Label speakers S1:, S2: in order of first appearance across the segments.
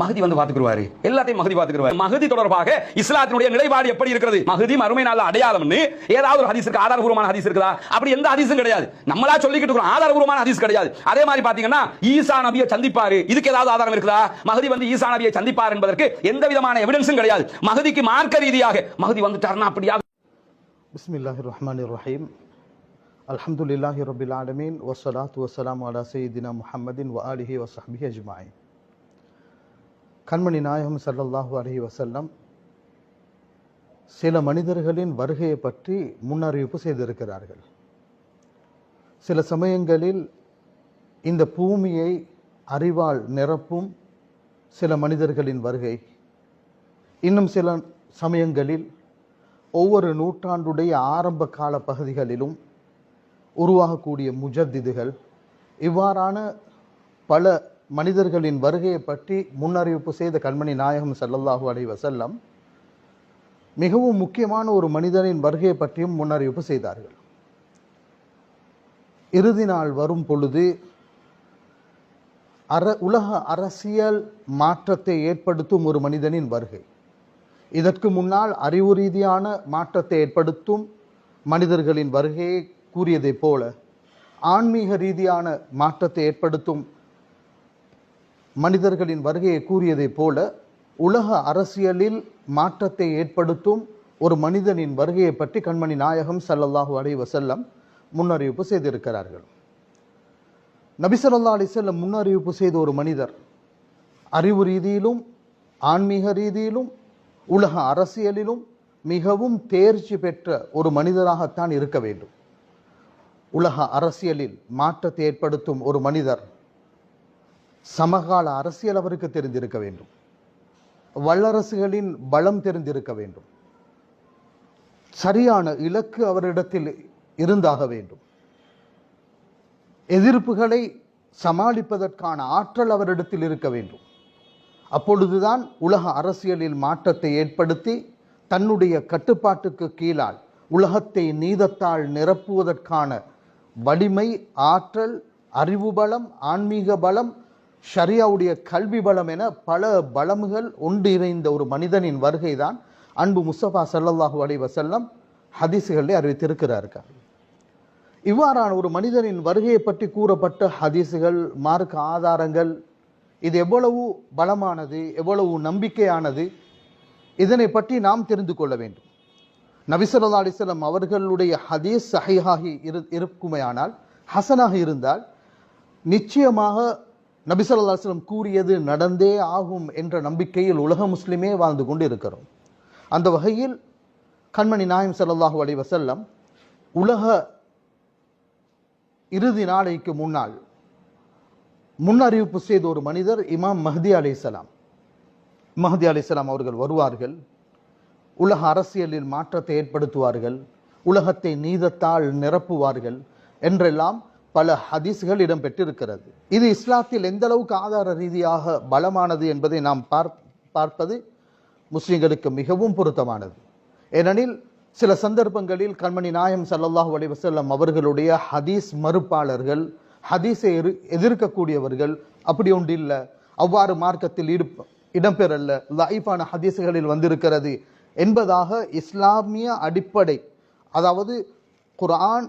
S1: மகதி வந்து பாத்துக்குருவாரு எல்லாத்தையும் மகதி பாத்துக்குருவாரு மகதி தொடர்பாக இஸ்லாத்தினுடைய நிலைப்பாடு எப்படி இருக்கிறது? மகதி மறுமை நாள் அடையாளம்னு ஏதாவது ஒரு ஹதீஸ் இருக்கு? ஆதாரபூர்வமான ஹதீஸ் இருக்குதா? அப்படி எந்த ஹதீஸும் கிடையாது. நம்மளா சொல்லிக்கிட்டு இருக்கிறோம். ஆதாரபூர்வமான ஹதீஸ் கிடையாது. அதே மாதிரி பாத்தீங்கன்னா ஈசா நபியை சந்திப்பாரு. இதுக்கு ஏதாவது ஆதாரம் இருக்குதா? மகதி வந்து ஈசா நபியை சந்திப்பார் என்பதற்கு எந்த விதமான எவிடன்ஸும் கிடையாது. மகதிக்கு மார்க்க ரீதியாக மகதி வந்துட்டார்னா அப்படியா?
S2: பிஸ்மில்லாஹி ரஹ்மான் ரஹீம் அலமதுல்லாஹி ரபில் ஆலமீன். வசலாத் வசலாம் அலா சைதினா முஹம்மதின் வ ஆலிஹி வசஹபி அஜ்மாயின். கண்மணி நாயகம் சல்லல்லாஹு அலஹி வசல்லம் சில மனிதர்களின் வருகையை பற்றி முன்னறிவிப்பு செய்திருக்கிறார்கள். சில சமயங்களில் இந்த பூமியை அறிவால் நிரப்பும் சில மனிதர்களின் வருகை. இன்னும் சில சமயங்களில் ஒவ்வொரு நூற்றாண்டுடைய ஆரம்ப கால பகுதிகளிலும் உருவாகக்கூடிய முஜத்திதுகள் இவ்வாறான பல மனிதர்களின் வருகையை பற்றி முன்னறிவிப்பு செய்த கண்மணி நாயகம் ஸல்லல்லாஹு அலி வசல்லம் மிகவும் முக்கியமான ஒரு மனிதனின் வருகையை பற்றியும் முன்னறிவிப்பு செய்தார்கள். இறுதி நாள் வரும் பொழுது அர உலக அரசியல் மாற்றத்தை ஏற்படுத்தும் ஒரு மனிதனின் வருகை. இதற்கு முன்னால் அறிவு ரீதியான மாற்றத்தை ஏற்படுத்தும் மனிதர்களின் வருகையை கூறியதைப் போல ஆன்மீக ரீதியான மாற்றத்தை ஏற்படுத்தும் மனிதர்களின் வருகையை கூறியதைப் போல உலக அரசியலில் மாற்றத்தை ஏற்படுத்தும் ஒரு மனிதனின் வருகையை பற்றி கண்மணி நாயகம் சல்லல்லாஹு அலைஹி வசல்லம் முன்னறிவிப்பு செய்திருக்கிறார்கள். நபிசல்லா ஸல்லல்லாஹு அலைஹி முன்னறிவிப்பு செய்த ஒரு மனிதர் அறிவு ரீதியிலும் ஆன்மீக ரீதியிலும் உலக அரசியலிலும் மிகவும் தேர்ச்சி பெற்ற ஒரு மனிதராகத்தான் இருக்க வேண்டும். உலக அரசியலில் மாற்றத்தை ஏற்படுத்தும் ஒரு மனிதர் சமகால அரசியல் அவருக்கு தெரிந்திருக்க வேண்டும். வல்லரசுகளின் பலம் தெரிந்திருக்க வேண்டும். சரியான இலக்கு அவரிடத்தில் இருந்தாக வேண்டும். எதிர்ப்புகளை சமாளிப்பதற்கான ஆற்றல் அவரிடத்தில் இருக்க வேண்டும். அப்பொழுதுதான் உலக அரசியலில் மாற்றத்தை ஏற்படுத்தி தன்னுடைய கட்டுப்பாட்டுக்கு கீழால் உலகத்தை நீதத்தால் நிரப்புவதற்கான வலிமை ஆற்றல் அறிவு பலம் ஆன்மீக பலம் ஷரியாவுடைய கல்வி பலம் என பல பலமுகள் ஒன்றிணைந்த ஒரு மனிதனின் வருகை தான் அன்பு முஸ்தபா ஸல்லல்லாஹு அலி வசல்லம் ஹதீஸுகளில் அறிவித்திருக்கிறார்கள். இவ்வாறான ஒரு மனிதனின் வருகையை பற்றி கூறப்பட்ட ஹதீஸுகள் மார்க்க ஆதாரங்கள் இது எவ்வளவு பலமானது எவ்வளவு நம்பிக்கையானது இதனை பற்றி நாம் தெரிந்து கொள்ள வேண்டும். நபிசல்லா ஸல்லல்லாஹு அவர்களுடைய ஹதீஸ் சஹீஹாகி இரு இருக்குமையானால் ஹசனாக இருந்தால் நிச்சயமாக நபிசல்லாஸ்லம் கூறியது நடந்தே ஆகும் என்ற நம்பிக்கையில் உலக முஸ்லிமே வாழ்ந்து கொண்டு இருக்கிறோம் அந்த வகையில் கண்மணி நாயம் சல்லாஹூ அலி வசல்லம் உலக இறுதி நாளைக்கு முன்னால் முன்னறிவிப்பு செய்த ஒரு மனிதர் இமாம் மஹதி அலிசலாம் மஹதி அலிசலாம் அவர்கள் வருவார்கள். உலக அரசியலில் மாற்றத்தை ஏற்படுத்துவார்கள். உலகத்தை நீதத்தால் நிரப்புவார்கள் என்றெல்லாம் பல ஹதீஸ்கள் இடம்பெற்றிருக்கிறது. இது இஸ்லாத்தில் எந்த அளவுக்கு ஆதார ரீதியாக பலமானது என்பதை நாம் பார் பார்ப்பது முஸ்லிம்களுக்கு மிகவும் பொருத்தமானது. ஏனெனில் சில சந்தர்ப்பங்களில் கண்மணி நாயம் ஸல்லல்லாஹு அலிவசல்லம் அவர்களுடைய ஹதீஸ் மறுப்பாளர்கள் ஹதீஸை எதிர்- எதிர்க்கக்கூடியவர்கள் அப்படி ஒன்று இல்லை அவ்வாறு மார்க்கத்தில் ஈடு இடம்பெறல்ல. லைஃபான ஹதீஸுகளில் வந்திருக்கிறது என்பதாக இஸ்லாமிய அடிப்படை அதாவது குரான்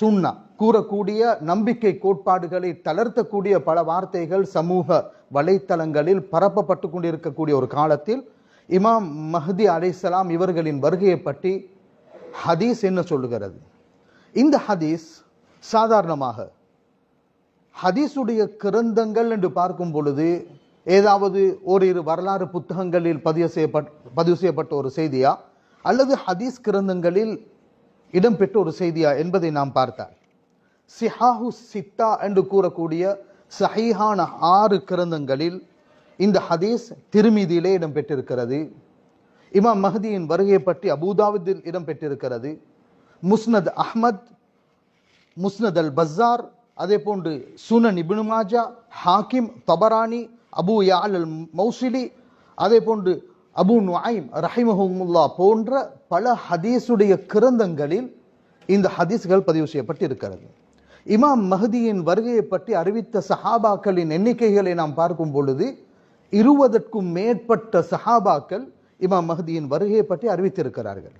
S2: சுன்னா கூறக்கூடிய நம்பிக்கை கோட்பாடுகளை தளர்த்தக்கூடிய பல வார்த்தைகள் சமூக வலைத்தளங்களில் பரப்பப்பட்டு கொண்டிருக்கக்கூடிய ஒரு காலத்தில் இமாம் மஹதி அலைசலாம் இவர்களின் வருகையை பற்றி ஹதீஸ் என்ன சொல்லுகிறது? இந்த ஹதீஸ் சாதாரணமாக ஹதீஸுடைய கிரந்தங்கள் என்று பார்க்கும் பொழுது ஏதாவது ஓரிரு வரலாறு புத்தகங்களில் பதிவு செய்யப்பட் பதிவு செய்யப்பட்ட ஒரு செய்தியா? அல்லது ஹதீஸ் கிரந்தங்களில் இடம்பெற்ற ஒரு செய்தியா என்பதை நாம் பார்த்தால்? சிஹாஹு சித்தா என்று கூறக்கூடிய சஹீஹான ஆறு கிரந்தங்களில் இந்த ஹதீஸ் திருமீதியிலே இடம்பெற்றிருக்கிறது. இமாம் மஹதியின் வருகையை பற்றி அபூதாவுதில் இடம்பெற்றிருக்கிறது. முஸ்னத் அஹ்மத் முஸ்னத் அல் பஸார் அதே போன்று சுனன் இப்னு மாஜா ஹாக்கிம் தபரானி அபு யால் அல் மௌசிலி அதே போன்று அபு நுஐம் ரஹிமஹமுல்லா போன்ற பல ஹதீஸுடைய கிரந்தங்களில் இந்த ஹதீஸ்கள் பதிவு செய்யப்பட்டிருக்கிறது. இமாம் மஹதியின் வருகையை பற்றி அறிவித்த சஹாபாக்களின் எண்ணிக்கைகளை நாம் பார்க்கும் பொழுது இருபதற்கும் மேற்பட்ட சஹாபாக்கள் இமாம் மஹதியின் வருகையை பற்றி அறிவித்திருக்கிறார்கள்.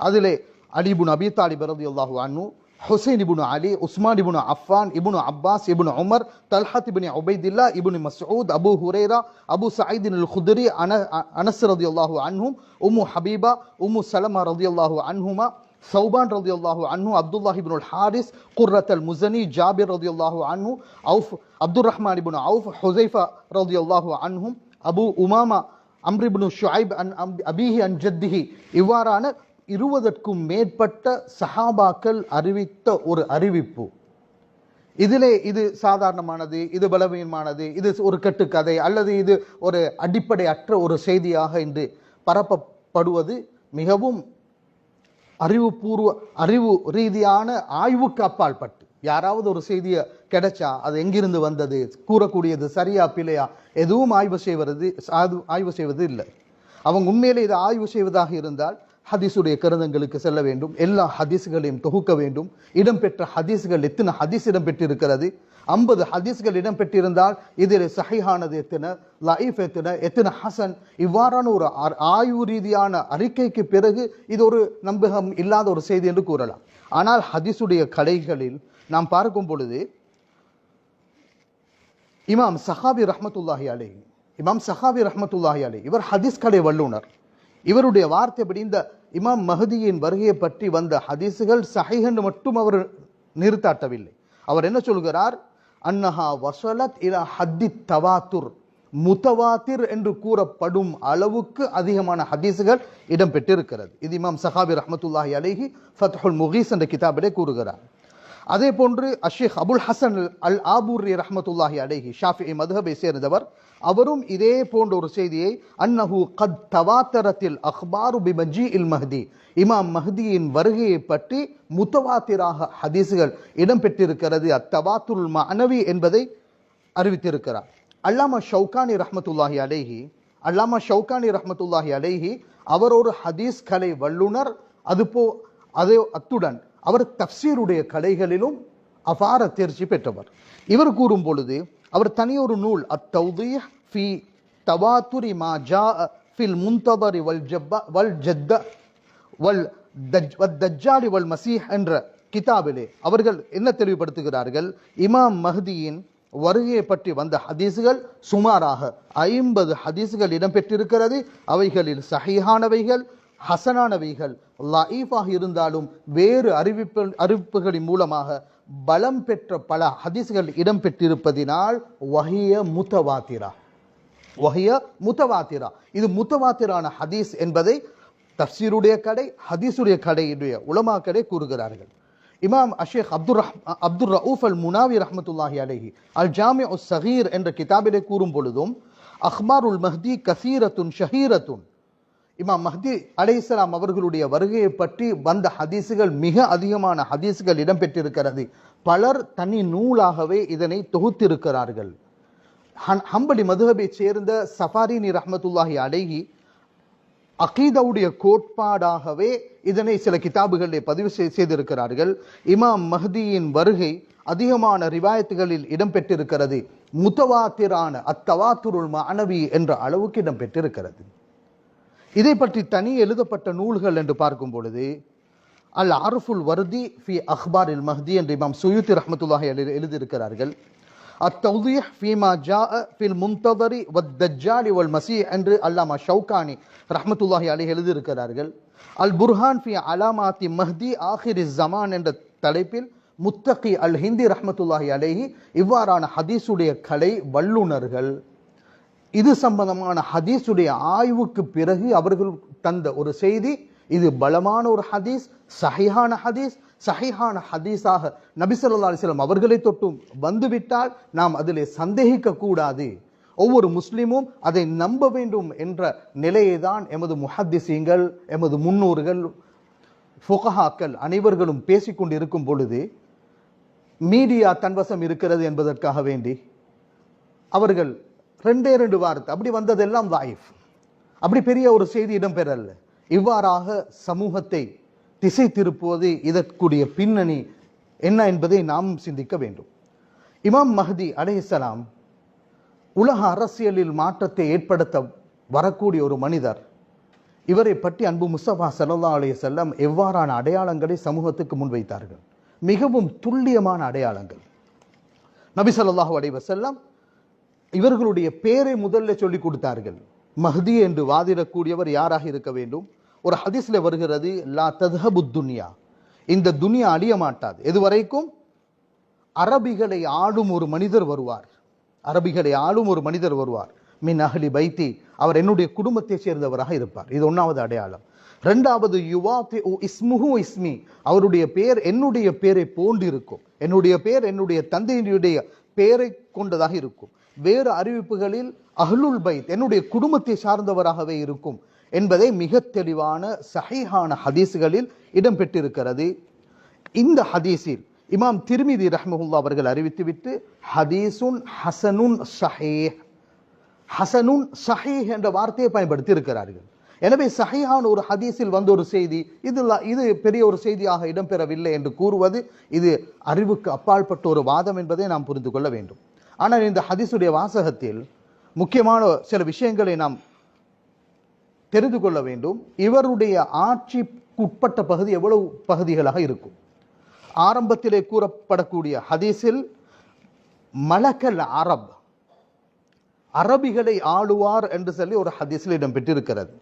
S2: அதிலே அலிபுன் அபி தாலிப் ரலியல்லாஹு அனு ஹுசைன் இபுனு அலி உஸ்மான் இப்னு அஃபான் இப்னு அப்பாஸ் இபுனு உமர் தல்ஹத் இபின் உபைதில்லா இபுனு Masood Abu Hurairah Abu Saeed அல் ஹுதரி அன அனஸ் ரலியல்லாஹு அன்ஹும் உமு ஹபீபா உமு சலமா ரலியல்லாஹு அன்ஹுமா சௌபான் ரதி அல்லாஹூ அன்னு அப்துல்லாஹ் இபின் ஹாரிஸ் குர்ரத் அல் முசனி ஜாபிர் ரதி அல்லாஹூ அன்னு அவுஃப் அப்துல் ரஹ்மான் இபின் அவுஃப் ஹுசைஃபா ரதி அல்லாஹூ அன்ஹும் அபு உமாமா அம்ரிபுனு ஷுஐப் அன் அபிஹி அன் ஜத்திஹி இவ்வாறான இருபதற்கும் மேற்பட்ட சஹாபாக்கள் அறிவித்த ஒரு அறிவிப்பு. இதிலே இது சாதாரணமானது இது பலவீனமானது இது ஒரு கட்டுக்கதை அல்லது இது ஒரு அடிப்படையற்ற ஒரு செய்தியாக இன்று பரப்பப்படுவது மிகவும் அறிவுபூர்வ அறிவு ரீதியான ஆய்வுக்கு அப்பால் பட்டு யாராவது ஒரு செய்தியை கிடைச்சா அது எங்கிருந்து வந்தது கூறக்கூடியது சரியா பிழையா எதுவும் ஆய்வு செய்வது ஆய்வு செய்வது இல்லை. அவங்க உண்மையிலே இதை ஆய்வு செய்வதாக இருந்தால் ஹதீஸுடைய கருதங்களுக்கு செல்ல வேண்டும். எல்லா ஹதீஸ்களையும் தொகுக்க வேண்டும். இடம்பெற்ற ஹதீஸ்கள் எத்தனை ஹதீஸ் இடம்பெற்றிருக்கிறது? ஐம்பது ஹதீஸ்கள் இடம்பெற்றிருந்தால் இதில் சஹிஹானது எத்தனை? லைஃப் எத்தனை? எத்தனை ஹசன்? இவ்வாறான ஒரு ஆயு ஆய்வு ரீதியான அறிக்கைக்கு பிறகு இது ஒரு நம்பகம் இல்லாத ஒரு செய்தி என்று கூறலாம். ஆனால் ஹதீஸுடைய கலைகளில் நாம் பார்க்கும் பொழுது இமாம் சஹாபி ரஹமத்துல்லாஹி அலை இமாம் சஹாபி ரஹமத்துல்லாஹி அலை இவர் ஹதீஸ் கலை வல்லுனர். இவருடைய வார்த்தைப்படி இந்த இமாம் மஹதியின் வருகையை பற்றி வந்த ஹதீஸுகள் சஹீஹ் மட்டும் அவர் நிறுத்தாட்டவில்லை. அவர் என்ன சொல்கிறார்? அன்னஹா வசலத் இலா ஹத்தி தவாத்துர். முத்தவாத்திர் என்று கூறப்படும் அளவுக்கு அதிகமான ஹதீஸுகள் இடம்பெற்றிருக்கிறது. இது இமாம் சஹாபி ரஹமத்துல்லாஹி அலைஹி ஃபத்ஹுல் முகீஸ் என்ற கிதாபிலே கூறுகிறார். அதே போன்று அஷேக் அபுல் ஹசன் அல் ஆபூரி ரஹமத்துல்லாஹி அடேஹி ஷாஃபி மதுஹபை சேர்ந்தவர். அவரும் இதே போன்ற ஒரு செய்தியை அன்னஹு கத் தவாத்தரத்தில் அக்பாரு பிமஜி இல் மஹதி. இமாம் மஹதியின் வருகையை பற்றி முத்தவாத்திராக ஹதீஸுகள் இடம்பெற்றிருக்கிறது. அத்தவாத்துல் மனவி என்பதை அறிவித்திருக்கிறார். அல்லாமா ஷவுகானி ரஹமத்துல்லாஹி அலைஹி அல்லாமா ஷவுகானி ரஹமத்துல்லாஹி அலைஹி அவர் ஒரு ஹதீஸ் கலை வல்லுனர் அதுபோ அதே அத்துடன் அவர் தப்சீருடைய கலைகளிலும் அபார தேர்ச்சி பெற்றவர். இவர் கூறும் பொழுது அவர் தனியொரு நூல் அத்தௌதிய ஃபி தவாத்துரி மா ஜா ஃபில் முன்ததரி வல் ஜப்பா வல் ஜத்த வல் தஜ் தஜ்ஜாலி வல் மசீஹ் என்ற கிதாபிலே அவர்கள் என்ன தெளிவுபடுத்துகிறார்கள்? இமாம் மஹதியின் வருகையை பற்றி வந்த ஹதீஸுகள் சுமாராக ஐம்பது ஹதீஸுகள் இடம்பெற்றிருக்கிறது. அவைகளில் சஹீஹானவைகள் ஹசனானவைகள் லஈஃபாக இருந்தாலும் வேறு அறிவிப்பு அறிவிப்புகளின் மூலமாக பலம் பெற்ற பல ஹதீஸ்கள் இடம்பெற்றிருப்பதினால் வஹிய முத்தவாத்திரா. வஹிய முத்தவாத்திரா. இது முத்தவாத்திரான ஹதீஸ் என்பதை தப்சீருடைய கடை ஹதீஸுடைய கடையுடைய உலமா கடை கூறுகிறார்கள். இமாம் அஷேக் அப்துல் ரஹ் அப்துல் ரவுஃப் அல் முனாவி ரஹமத்துல்லாஹி அலஹி அல் ஜாமி உஸ் சகீர் என்ற கிதாபிலே கூறும் பொழுதும் அஹ்மாருல் மஹ்தி கசீரத்துன் ஷஹீரத்துன் இமாம் மஹ்தி அலைஹிஸ்ஸலாம் அவர்களுடைய வருகையை பற்றி வந்த ஹதீஸுகள் மிக அதிகமான ஹதீஸுகள் இடம்பெற்றிருக்கிறது. பலர் தனி நூலாகவே இதனை தொகுத்திருக்கிறார்கள். ஹன்- ஹம்பலி மதுஹபை சேர்ந்த சஃபாரினி ரஹமத்துல்லாஹி அலைஹி அகீதவுடைய கோட்பாடாகவே இதனை சில கிதாபுகளில் பதிவு செய்- செய்திருக்கிறார்கள். இமாம் மஹதியின் வருகை அதிகமான ரிவாயத்துகளில் இடம்பெற்றிருக்கிறது. முத்தவாத்திரான அத்தவாத்துருள் மாணவி என்ற அளவுக்கு இடம்பெற்றிருக்கிறது. இதை பற்றி தனி எழுதப்பட்ட நூல்கள் என்று பார்க்கும் பொழுது அல் ஆருஃபுல் வருதி ஃபி அஹ்பார் இல் மஹ்தி என்று இமாம் சுயுத்தி ரஹமத்துல்லாஹி எழுதியிருக்கிறார்கள். அத்தௌதியஹ் ஃபீமா ஜா ஃபில் மும்தவரி வத் தஜ்ஜாலி வல் மசி என்று அல்லாமா ஷவுகானி ரஹமத்துல்லாஹி அலி எழுதியிருக்கிறார்கள். அல் புர்ஹான் ஃபி அலாமாத்தி மஹ்தி ஆஹிரி ஜமான் என்ற தலைப்பில் முத்தகி அல் ஹிந்தி ரஹமத்துல்லாஹி அலேஹி இவ்வாறான ஹதீஸுடைய கலை வல்லுநர்கள் இது சம்பந்தமான ஹதீஸுடைய ஆய்வுக்கு பிறகு அவர்கள் தந்த ஒரு செய்தி. இது பலமான ஒரு ஹதீஸ் சஹிஹான ஹதீஸ். சஹிஹான ஹதீஸாக நபிசல்லா அலிஸ்லாம் அவர்களை தொட்டும் வந்துவிட்டால் நாம் அதிலே சந்தேகிக்க கூடாது ஒவ்வொரு முஸ்லீமும் அதை நம்ப வேண்டும் என்ற நிலையை தான் எமது முஹத்திசீங்கள் எமது முன்னோர்கள் ஃபுகஹாக்கள் அனைவர்களும் பேசிக்கொண்டு இருக்கும் பொழுது மீடியா தன்வசம் இருக்கிறது என்பதற்காக வேண்டி அவர்கள் ரெண்டே ரெண்டு வார்த்தை. அப்படி வந்ததெல்லாம் வாய்ஃப் அப்படி பெரிய ஒரு செய்தி இடம்பெறல இவ்வாறாக சமூகத்தை திசை திருப்புவது இதற்குரிய பின்னணி என்ன என்பதை நாம் சிந்திக்க வேண்டும். இமாம் மஹதி அலேசலாம் உலக அரசியலில் மாற்றத்தை ஏற்படுத்த வரக்கூடிய ஒரு மனிதர். இவரை பற்றி அன்பு முஸ்தபா சல்லா அலைய செல்லம் எவ்வாறான அடையாளங்களை சமூகத்துக்கு முன்வைத்தார்கள்? மிகவும் துல்லியமான அடையாளங்கள். நபி சல்லாஹூ அலைஹி இவர்களுடைய பேரை முதல்ல சொல்லி கொடுத்தார்கள். மஹதி என்று வாதிடக்கூடியவர் யாராக இருக்க வேண்டும்? ஒரு ஹதீஸ்ல வருகிறது லா தத்ஹபு துன்யா. இந்த துனியா அழிய மாட்டாது. எதுவரைக்கும்? அரபிகளை ஆளும் ஒரு மனிதர் வருவார். அரபிகளை ஆளும் ஒரு மனிதர் வருவார். மின் அகலி பைத்தி அவர் என்னுடைய குடும்பத்தைச் சேர்ந்தவராக இருப்பார். இது ஒன்றாவது அடையாளம். ரெண்டாவது யுவா இஸ்முஹு இஸ்மி. அவருடைய பெயர் என்னுடைய பெயரை போன்று இருக்கும் என்னுடைய பெயர் என்னுடைய தந்தையினுடைய பெயரை கொண்டதாக இருக்கும். வேறு அறிவிப்புகளில் அஹ்லுல் பைத் என்னுடைய குடும்பத்தை சார்ந்தவராகவே இருக்கும் என்பதை மிக தெளிவான சஹீஹான ஹதீஸுகளில் இடம்பெற்றிருக்கிறது. இந்த ஹதீஸில் இமாம் திருமிதி ரஹ்மஹுல்லா அவர்கள் அறிவித்துவிட்டு ஹதீசுன் ஹசனுன் ஸஹீஹ் ஹசனுன் ஸஹீஹ் என்ற வார்த்தையை பயன்படுத்தி இருக்கிறார்கள் எனவே சஹீஹான ஒரு ஹதீஸில் வந்த ஒரு செய்தி இது இது பெரிய ஒரு செய்தியாக இடம்பெறவில்லை என்று கூறுவது இது அறிவுக்கு அப்பாற்பட்ட ஒரு வாதம் என்பதை நாம் புரிந்து கொள்ள வேண்டும். ஆனால் இந்த ஹதீஸுடைய வாசகத்தில் முக்கியமான சில விஷயங்களை நாம் தெரிந்து கொள்ள வேண்டும். இவருடைய ஆட்சிக்குட்பட்ட பகுதி எவ்வளவு பகுதிகளாக இருக்கும்? ஆரம்பத்திலே கூறப்படக்கூடிய ஹதீஸில் மலக்கல் அரப் அரபிகளை ஆளுவார் என்று சொல்லி ஒரு ஹதீஸில் இடம்பெற்றிருக்கிறது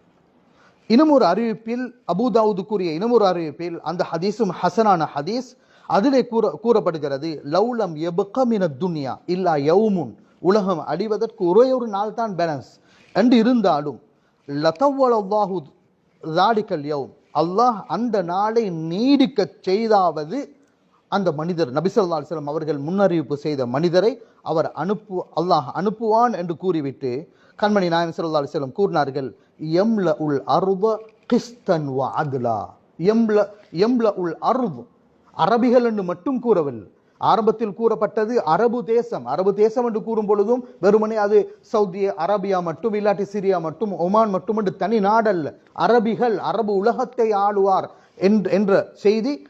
S2: இன்னும் ஒரு அறிவிப்பில் அபுதாவுது கூறிய இன்னும் ஒரு அறிவிப்பில் அந்த ஹதீஸும் ஹசனான ஹதீஸ் அதிலே கூற கூறப்படுகிறது லௌலம் எபுக்கமின துன்யா இல்லா யவுமுன் உலகம் அடிவதற்கு ஒரே ஒரு நாள் தான் பேலன்ஸ் என்று இருந்தாலும் லதவ்வளல்லாஹு தாடிக்கல் யவும் அல்லாஹ் அந்த நாளை நீடிக்கச் செய்தாவது அந்த மனிதர். நபிசல்லா அலிஸ்லாம் அவர்கள் முன்னறிவிப்பு செய்த மனிதரை அவர் அனுப்பு அல்லாஹ் அனுப்புவான் என்று கூறிவிட்டு கண்மணி நாயம் சல்லா அலிஸ்லாம் கூறினார்கள் எம்ல உல் அருப கிஸ்தன் வ அதுலா. எம்ல எம்ல உல் அருப் அரபிகள் என்று மட்டும் கூறவில்லை. ஆரம்பத்தில் கூறப்பட்டது அரபு தேசம். அரபு தேசம் என்று கூறும் பொழுதும் வெறுமனே அது சவுதி அரேபியா மட்டும் இல்லாட்டி சிரியா மட்டும் ஒமான் மட்டும் என்று தனி நாடல்ல. அரபிகள் அரபு உலகத்தை ஆளுவார் என்ற- என்ற செய்தி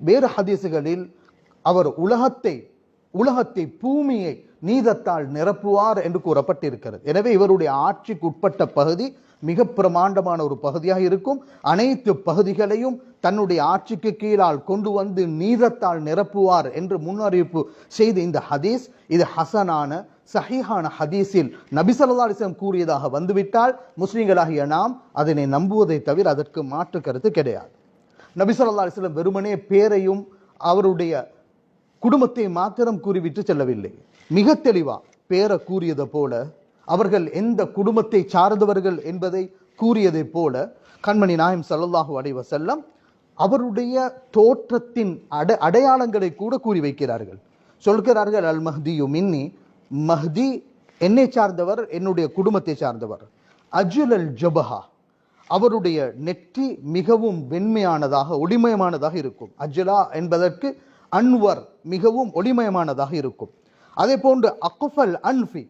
S2: வேறு ஹதீசுகளில் அவர் உலகத்தை உலகத்தை பூமியை நீதத்தால் நிரப்புவார் என்று கூறப்பட்டிருக்கிறது. எனவே இவருடைய ஆட்சிக்கு உட்பட்ட பகுதி மிக பிரமாண்டமான ஒரு பகுதியாக இருக்கும். அனைத்து பகுதிகளையும் தன்னுடைய ஆட்சிக்கு கீழால் கொண்டு வந்து நீதத்தால் நிரப்புவார் என்று முன்னறிவிப்பு செய்த இந்த ஹதீஸ் இது ஹசனான சஹிஹான ஹதீஸில் நபிசல்லாசம் கூறியதாக வந்துவிட்டால் முஸ்லீம்களாகிய நாம் அதனை நம்புவதை தவிர அதற்கு மாற்று கருத்து கிடையாது. நபி ஸல்லல்லாஹு வெறுமனே பேரையும் அவருடைய குடும்பத்தை மாத்திரம் கூறிவிட்டு செல்லவில்லை. மிக தெளிவா பேரை கூறியதை போல அவர்கள் எந்த குடும்பத்தை சார்ந்தவர்கள் என்பதை கூறியதைப் போல கண்மணி நாயம் ஸல்லல்லாஹு அடைவ செல்லம் அவருடைய தோற்றத்தின் அட அடையாளங்களை கூட கூறி வைக்கிறார்கள். சொல்கிறார்கள் அல் மஹ்தியு மின்னி. மஹ்தி என்னை சார்ந்தவர் என்னுடைய குடும்பத்தை சார்ந்தவர். அஜுல் அல் ஜபஹா அவருடைய நெற்றி மிகவும் வெண்மையானதாக ஒளிமயமானதாக இருக்கும். அஜுலா என்பதற்கு அன்வர் மிகவும் ஒளிமயமானதாக இருக்கும். அதே போன்று அக்குஃபல் அன்ஃபி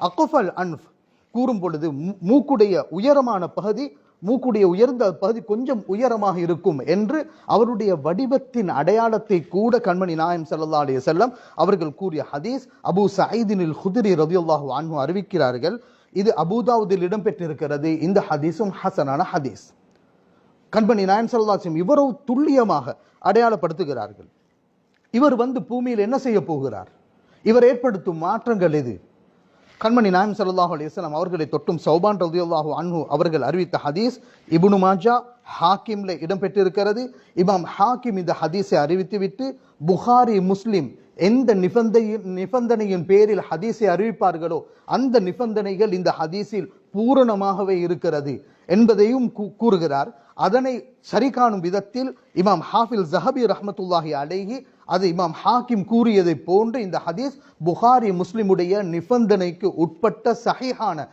S2: அக்குஃபல் அன்ஃப் கூறும் பொழுது மூக்குடைய உயரமான பகுதி மூக்குடைய உயர்ந்த பகுதி கொஞ்சம் உயரமாக இருக்கும் என்று அவருடைய வடிவத்தின் அடையாளத்தை கூட கண்மணி நாயம் ஸல்லல்லாஹு அலைய செல்லம் அவர்கள் கூறிய ஹதீஸ் அபூ சயீதினில் ஹுதிரி ரதியுல்லாஹு அன்பு அறிவிக்கிறார்கள். இது அபூதாவுதில் இடம்பெற்றிருக்கிறது. இந்த ஹதீஸும் ஹசனான ஹதீஸ். கண்மணி நாயம் ஸல்லல்லாஹு இவரோ இவ்வளவு துல்லியமாக அடையாளப்படுத்துகிறார்கள். இவர் வந்து பூமியில் என்ன செய்ய போகிறார்? இவர் ஏற்படுத்தும் மாற்றங்கள் எது? கண்மணி நாயம் சல்லாஹ் அலிஸ்லாம் அவர்களை தொட்டும் சௌபான் ரதியுல்லாஹு அன்ஹு அவர்கள் அறிவித்த ஹதீஸ் இபுனு மாஜா ஹாக்கிம்ல இடம்பெற்றிருக்கிறது. இமாம் ஹாக்கிம் இந்த ஹதீஸை அறிவித்துவிட்டு புகாரி முஸ்லிம் எந்த நிபந்தையின் நிபந்தனையின் பேரில் ஹதீஸை அறிவிப்பார்களோ அந்த நிபந்தனைகள் இந்த ஹதீஸில் பூரணமாகவே இருக்கிறது என்பதையும் கூ- கூறுகிறார். அதனை சரி காணும் விதத்தில் இமாம் ஹாஃபில் ஜஹபி ரஹ்மத்துல்லாஹி அலேஹி அது இமாம் ஹாக்கிம் கூறியதை போன்று இந்த ஹதீஸ் புகாரி முஸ்லிமுடைய நிபந்தனைக்கு உட்பட்ட சஹிஹான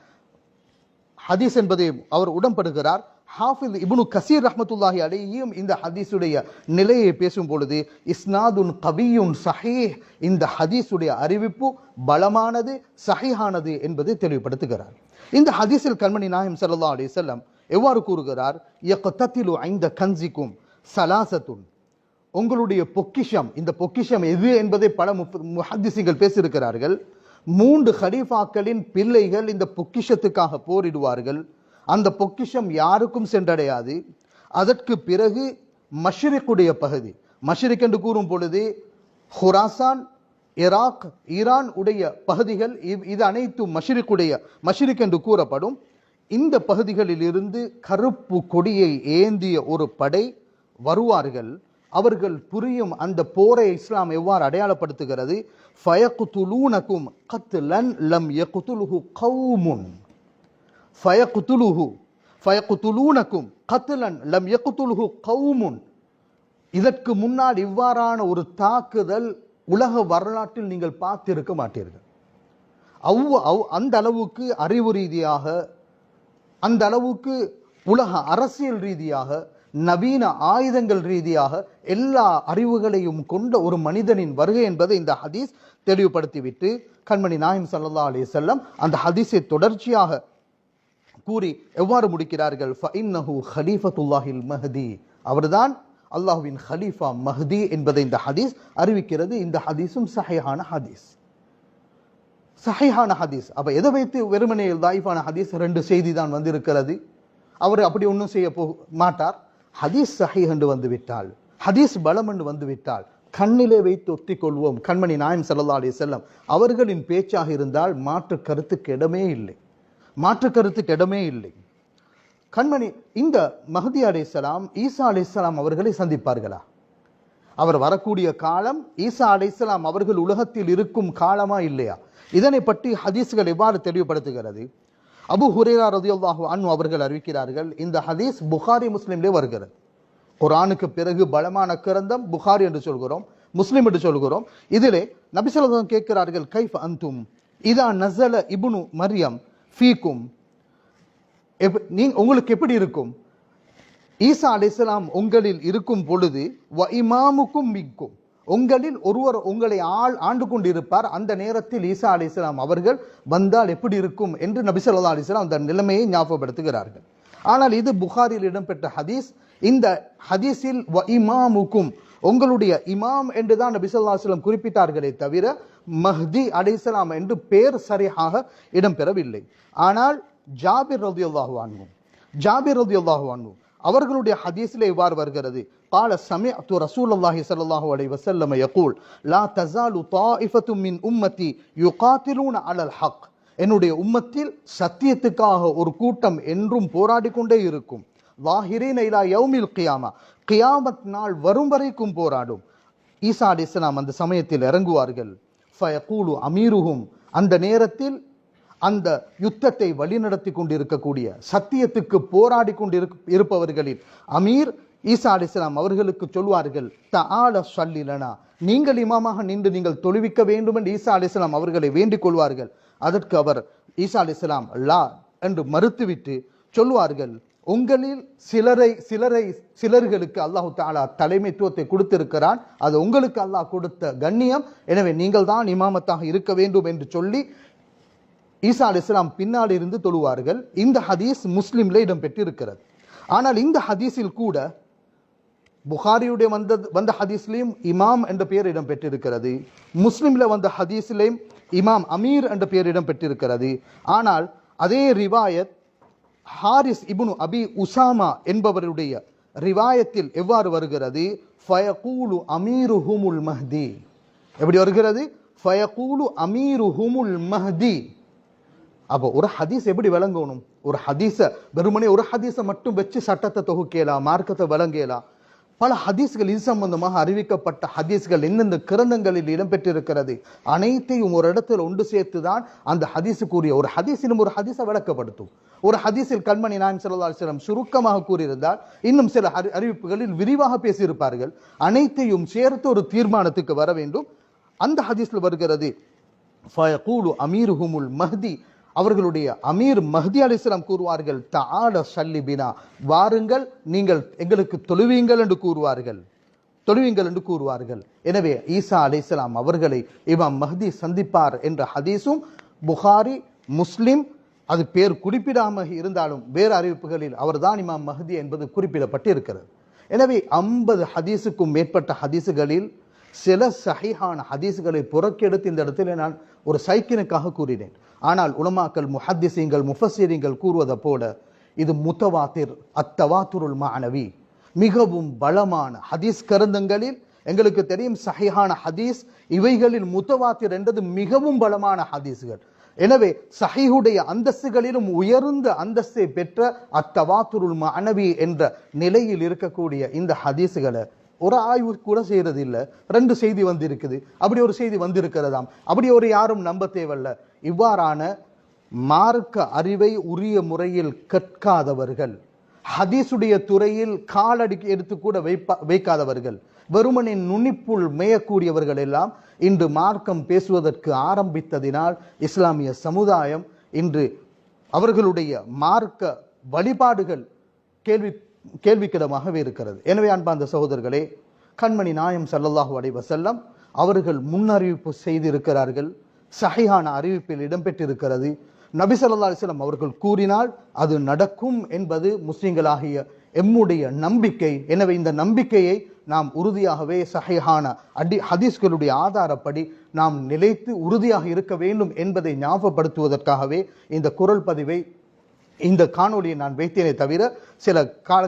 S2: ஹதீஸ் என்பதை அவர் உடன்படுகிறார். ஹாஃபில் இபுனு கசீர் ரஹமத்துல்லாஹி அலைஹியும் இந்த ஹதீஸுடைய நிலையை பேசும் பொழுது இஸ்னாதுன் கவியுன் சஹீஹ். இந்த ஹதீஸுடைய அறிவிப்பு பலமானது சஹீஹானது என்பதை தெளிவுபடுத்துகிறார். இந்த ஹதீஸில் கண்மணி நாயம் சல்லா அலி செல்லம் எவ்வாறு கூறுகிறார்? யக்தத்திலு ஐந்த கன்சிக்கும் சலாசத்துன். உங்களுடைய பொக்கிஷம் இந்த பொக்கிஷம் எது என்பதை பல முஹத்திசிகள் பேசியிருக்கிறார்கள். மூன்று ஹலீஃபாக்களின் பிள்ளைகள் இந்த பொக்கிஷத்துக்காக போரிடுவார்கள். அந்த பொக்கிஷம் யாருக்கும் சென்றடையாது. அதற்கு பிறகு மஷ்ரிக்குடைய பகுதி. மஷ்ரிக் என்று கூறும் பொழுது ஹுராசான் ஈராக் ஈரான் உடைய பகுதிகள் இவ்- இது அனைத்தும் மஷ்ரிக்குடைய மஷ்ரிக் என்று கூறப்படும். இந்த பகுதிகளிலிருந்து கருப்பு கொடியை ஏந்திய ஒரு படை வருவார்கள். அவர்கள் புரியும் அந்த போரை இஸ்லாம் எவ்வாறு அடையாளப்படுத்துகிறது? ஃபயக்குத்துலூனக்கும் கத்துலன் லம் யகுத்துலுகு கவுமுன் ஃபயகுதுலுஹு ஃபயக்குத்துலூனக்கும் கத்துலன் லம் யகுத்துலுகு கவுமுன் இதற்கு முன்னால் இவ்வாறான ஒரு தாக்குதல் உலக வரலாற்றில் நீங்கள் பார்த்திருக்க மாட்டீர்கள். அவ் அவ் அந்த அளவுக்கு அறிவு ரீதியாக அந்த அளவுக்கு உலக அரசியல் ரீதியாக நவீன ஆயுதங்கள் ரீதியாக எல்லா அறிவுகளையும் கொண்ட ஒரு மனிதனின் வருகை என்பதை இந்த ஹதீஸ் தெளிவுபடுத்திவிட்டு கண்மணி நாயம் சல்லா அலி செல்லம் அந்த ஹதீஸை தொடர்ச்சியாக கூறி எவ்வாறு முடிக்கிறார்கள்? ஹலீஃபத்துல்லாஹில் மஹதி. அவர்தான் அல்லாஹ்வின் ஹலீஃபா மஹதி என்பதை இந்த ஹதீஸ் அறிவிக்கிறது. இந்த ஹதீஸும் சஹையான ஹதீஸ். சஹையான ஹதீஸ். அப்போ எதை வைத்து வெறுமனே தாயிஃபான ஹதீஸ்? ரெண்டு செய்தி தான் வந்திருக்கிறது. அவர் அப்படி ஒன்றும் செய்ய போ மாட்டார். ஹதீஸ் சஹி என்று வந்துவிட்டால் ஹதீஸ் பலம் என்று வந்து விட்டால் கண்ணிலே வைத்து ஒத்திக்கொள்வோம். கண்மணி நாயம் ஸல்லல்லாஹு அலி செல்லம் அவர்களின் பேச்சாக இருந்தால் மாற்று கருத்துக்கு இடமே இல்லை. மாற்று கருத்துக்கு இடமே இல்லை. கண்மணி இந்த மஹதி அலைஹிஸ்ஸலாம் ஈசா அலைஹிஸ்ஸலாம் அவர்களை சந்திப்பார்களா? அவர் வரக்கூடிய காலம் ஈசா அலைஹிஸ்ஸலாம் அவர்கள் உலகத்தில் இருக்கும் காலமா இல்லையா? இதனை பற்றி ஹதீஸ்கள் எவ்வாறு தெளிவுபடுத்துகிறது? அபு ஹுரேரா ரதியுல்லாஹு அன் அவர்கள் அறிவிக்கிறார்கள் இந்த ஹதீஸ் புகாரி முஸ்லீம்லேயே வருகிறது. குரானுக்கு பிறகு பலமான கிரந்தம் புகாரி என்று சொல்கிறோம் முஸ்லீம் என்று சொல்கிறோம். இதிலே நபிசல்லாம் கேட்கிறார்கள் கைஃப் அந்தும் இதா நசல இபுனு மரியம் ஃபீக்கும்? எப்- நீங்க உங்களுக்கு எப்படி இருக்கும்? ஈசா அலிஸ்லாம் உங்களில் இருக்கும் பொழுது வ இமாமுக்கும் மிக்கும் உங்களில் ஒருவர் உங்களை ஆள் ஆண்டு கொண்டிருப்பார். அந்த நேரத்தில் ஈசா அலைஹிஸ்ஸலாம் அவர்கள் வந்தால் எப்படி இருக்கும் என்று நபி ஸல்லல்லாஹு அலைஹி அந்த நிலைமையை ஞாபகப்படுத்துகிறார்கள். ஆனால் இது புகாரில் இடம்பெற்ற ஹதீஸ். இந்த ஹதீஸில் வ இமாமுக்கும் உங்களுடைய இமாம் என்று தான் நபி ஸல்லல்லாஹு குறிப்பிட்டார்களே தவிர மஹ்தி அலிஸ்லாம் என்று பேர் சரியாக இடம்பெறவில்லை. ஆனால் ஜாபிர் ரலியல்லாஹு அன்ஹு ஜாபிர் ரலியல்லாஹு அன்ஹு அவர்களுடைய ஹதீஸில் இவ்வாறு வருகிறது قال سمعت رسول الله صلى الله عليه وسلم يقول لا تزال طائفة من أمتي يقاتلون على الحق என்னுடைய உம்மத்தில் சத்தியத்துக்காக ஒரு கூட்டம் என்றும் போராடி கொண்டே இருக்கும் லாஹிரீன இலா யௌமில் கியாமா கியாமத் நாள் வரும் வரைக்கும் போராடும் ஈசா அலிஸ்லாம் அந்த சமயத்தில் இறங்குவார்கள் ஃபயகூலு அமீருஹும் அந்த நேரத்தில் அந்த யுத்தத்தை வழிநடத்தி கொண்டிருக்கக்கூடிய சத்தியத்துக்கு போராடி கொண்டிருக்க இருப்பவர்களில் அமீர் ஈசா அலிஸ்லாம் அவர்களுக்கு சொல்வார்கள் த ஆல சொல்லிலனா நீங்கள் இமாமாக நின்று நீங்கள் தொழுவிக்க வேண்டும் என்று ஈசா அலிஸ்லாம் அவர்களை வேண்டிக் கொள்வார்கள். அதற்கு அவர் ஈசா அலிஸ்லாம் லா என்று மறுத்துவிட்டு சொல்வார்கள் உங்களில் சிலரை சிலரை சிலர்களுக்கு அல்லாஹு தாலா தலைமைத்துவத்தை கொடுத்திருக்கிறான். அது உங்களுக்கு அல்லாஹ் கொடுத்த கண்ணியம். எனவே நீங்கள் தான் இமாமத்தாக இருக்க வேண்டும் என்று சொல்லி ஈசா அலிஸ்லாம் பின்னால் இருந்து தொழுவார்கள். இந்த ஹதீஸ் முஸ்லிம்ல இடம்பெற்றிருக்கிறது. ஆனால் இந்த ஹதீஸில் கூட புகாரியுடைய வந்த வந்த ஹதீஸ்லேயும் இமாம் என்ற பெயர் இடம்பெற்றிருக்கிறது. முஸ்லீமில் வந்த ஹதீஸ்லேயும் இமாம் அமீர் என்ற பெயர் இடம்பெற்றிருக்கிறது. ஆனால் அதே ரிவாயத் ஹாரிஸ் இபுனு அபி உசாமா என்பவருடைய ரிவாயத்தில் எவ்வாறு வருகிறது? ஃபயகூலு அமீருஹுமுல் மஹ்தி. எப்படி வருகிறது? ஃபயகூலு அமீருஹுமுல் மஹ்தி. அப்போ ஒரு ஹதீஸ் எப்படி விளங்கணும்? ஒரு ஹதீஸை வெறுமனே ஒரு ஹதீஸை மட்டும் வச்சு சட்டத்தை தொகுக்கலாம் மார்க்கத்தை விளங்கலாம் பல ஹதீஸ்கள் இது சம்பந்தமாக அறிவிக்கப்பட்ட ஹதீஸ்கள் எந்தெந்த கிரந்தங்களில் இடம்பெற்றிருக்கிறது? அனைத்தையும் ஒரு இடத்தில் ஒன்று சேர்த்து தான் அந்த ஹதீஸுக்குரிய ஒரு ஹதீஸிலும் ஒரு ஹதீஸை விளக்கப்படுத்தும். ஒரு ஹதீஸில் கண்மணி நாயம் ஸல்லல்லாஹு அலைஹி சுருக்கமாக கூறியிருந்தால் இன்னும் சில அறி- அறிவிப்புகளில் விரிவாக பேசியிருப்பார்கள். அனைத்தையும் சேர்த்து ஒரு தீர்மானத்துக்கு வர வேண்டும். அந்த ஹதீஸில் வருகிறது ஃபயகூலு அமீருஹுமுல் மஹ்தி அவர்களுடைய அமீர் மஹ்தி அலிஸ்லாம் கூறுவார்கள் தாட சல்லிபினா வாருங்கள் நீங்கள் எங்களுக்கு தொழுவீங்கள் என்று கூறுவார்கள். தொழுவீங்கள் என்று கூறுவார்கள். எனவே ஈசா அலைஹிஸ்ஸலாம் அவர்களை இமாம் மஹதி சந்திப்பார் என்ற ஹதீஸும் புகாரி முஸ்லிம் அது பேர் குறிப்பிடாம இருந்தாலும் வேறு அறிவிப்புகளில் அவர்தான் இமாம் மஹதி என்பது குறிப்பிடப்பட்டு இருக்கிறது எனவே ஐம்பது ஹதீஸுக்கும் மேற்பட்ட ஹதீஸுகளில் சில சஹீஹான ஹதீஸுகளை புறக்கெடுத்து இந்த இடத்துல நான் ஒரு சைக்கினுக்காக கூறினேன். ஆனால் உலமாக்கள் முஹத்திசீங்கள் முஃபசீரிங்கள் கூறுவதை போல இது முத்தவாத்திர் அத்தவாத்துருள் மாணவி மிகவும் பலமான ஹதீஸ் கருந்தங்களில் எங்களுக்கு தெரியும் சஹிஹான ஹதீஸ். இவைகளில் முத்தவாத்திர் என்றது மிகவும் பலமான ஹதீஸ்கள். எனவே சஹிஹுடைய அந்தஸ்துகளிலும் உயர்ந்த அந்தஸ்தை பெற்ற அத்தவாத்துருள் மாணவி என்ற நிலையில் இருக்கக்கூடிய இந்த ஹதீஸுகளை ஒரு ஆய்வு கூட செய்கிறது இல்லை ரெண்டு செய்தி வந்திருக்குது. அப்படி ஒரு செய்தி வந்திருக்கிறதாம். அப்படி ஒரு யாரும் நம்ப தேவையில்ல. இவ்வாறான மார்க்க அறிவை உரிய முறையில் கற்காதவர்கள் ஹதீஸுடைய துறையில் காலடி எடுத்து கூட வைப்பா வைக்காதவர்கள் வெறுமனின் நுனிப்புள் மேயக்கூடியவர்கள் எல்லாம் இன்று மார்க்கம் பேசுவதற்கு ஆரம்பித்ததினால் இஸ்லாமிய சமுதாயம் இன்று அவர்களுடைய மார்க்க வழிபாடுகள் கேள்வி கேள்விக்கிடமாகவே இருக்கிறது. எனவே அன்பார்ந்த சகோதரர்களே கண்மணி நாயம் சல்லல்லாஹு அடைவ செல்லம் அவர்கள் முன்னறிவிப்பு செய்திருக்கிறார்கள். சகையான அறிவிப்பில் இடம்பெற்றிருக்கிறது. நபி ஸல்லல்லாஹு அலிஸ்லாம் அவர்கள் கூறினால் அது நடக்கும் என்பது முஸ்லிம்களாகிய எம்முடைய நம்பிக்கை. எனவே இந்த நம்பிக்கையை நாம் உறுதியாகவே சகையான அடி ஹதீஸ்களுடைய ஆதாரப்படி நாம் நிலைத்து உறுதியாக இருக்க வேண்டும் என்பதை ஞாபகப்படுத்துவதற்காகவே இந்த குரல் பதிவை இந்த காணொளியை நான் வைத்தேனே தவிர சில கால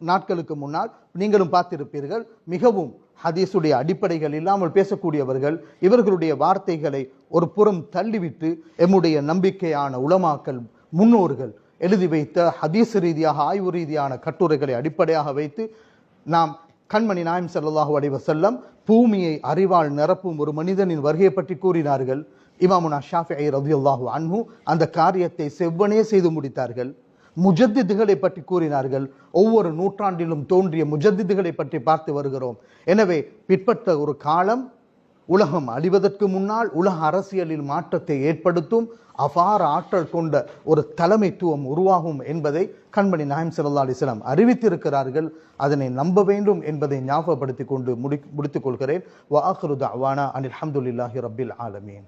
S2: நாட்களுக்கு முன்னால் நீங்களும் பார்த்திருப்பீர்கள். மிகவும் ஹதீஸுடைய அடிப்படைகள் இல்லாமல் பேசக்கூடியவர்கள் இவர்களுடைய வார்த்தைகளை ஒரு புறம் தள்ளிவிட்டு எம்முடைய நம்பிக்கையான உளமாக்கல் முன்னோர்கள் எழுதி வைத்த ஹதீஸ் ரீதியாக ஆய்வு ரீதியான கட்டுரைகளை அடிப்படையாக வைத்து நாம் கண்மணி நாயம் ஸல்லல்லாஹு அலைஹி செல்லம் பூமியை அறிவால் நிரப்பும் ஒரு மனிதனின் வருகையை பற்றி கூறினார்கள். இமாமுனா ஷாஃபிஐ ரலியல்லாஹு அன்ஹு அந்த காரியத்தை செவ்வனே செய்து முடித்தார்கள். முஜத்திதுகளை பற்றி கூறினார்கள். ஒவ்வொரு நூற்றாண்டிலும் தோன்றிய முஜத்திதுகளை பற்றி பார்த்து வருகிறோம். எனவே பிற்பட்ட ஒரு காலம் உலகம் அழிவதற்கு முன்னால் உலக அரசியலில் மாற்றத்தை ஏற்படுத்தும் அபார ஆற்றல் கொண்ட ஒரு தலைமைத்துவம் உருவாகும் என்பதை கண்மணி நாயம் சல்லா அலிஸ்லாம் அறிவித்திருக்கிறார்கள். அதனை நம்ப வேண்டும் என்பதை ஞாபகப்படுத்திக் கொண்டு முடி முடித்துக் கொள்கிறேன். வாஹ்ரு அவானா அனில் அஹமதுல்லாஹி ரபில் ஆலமீன்.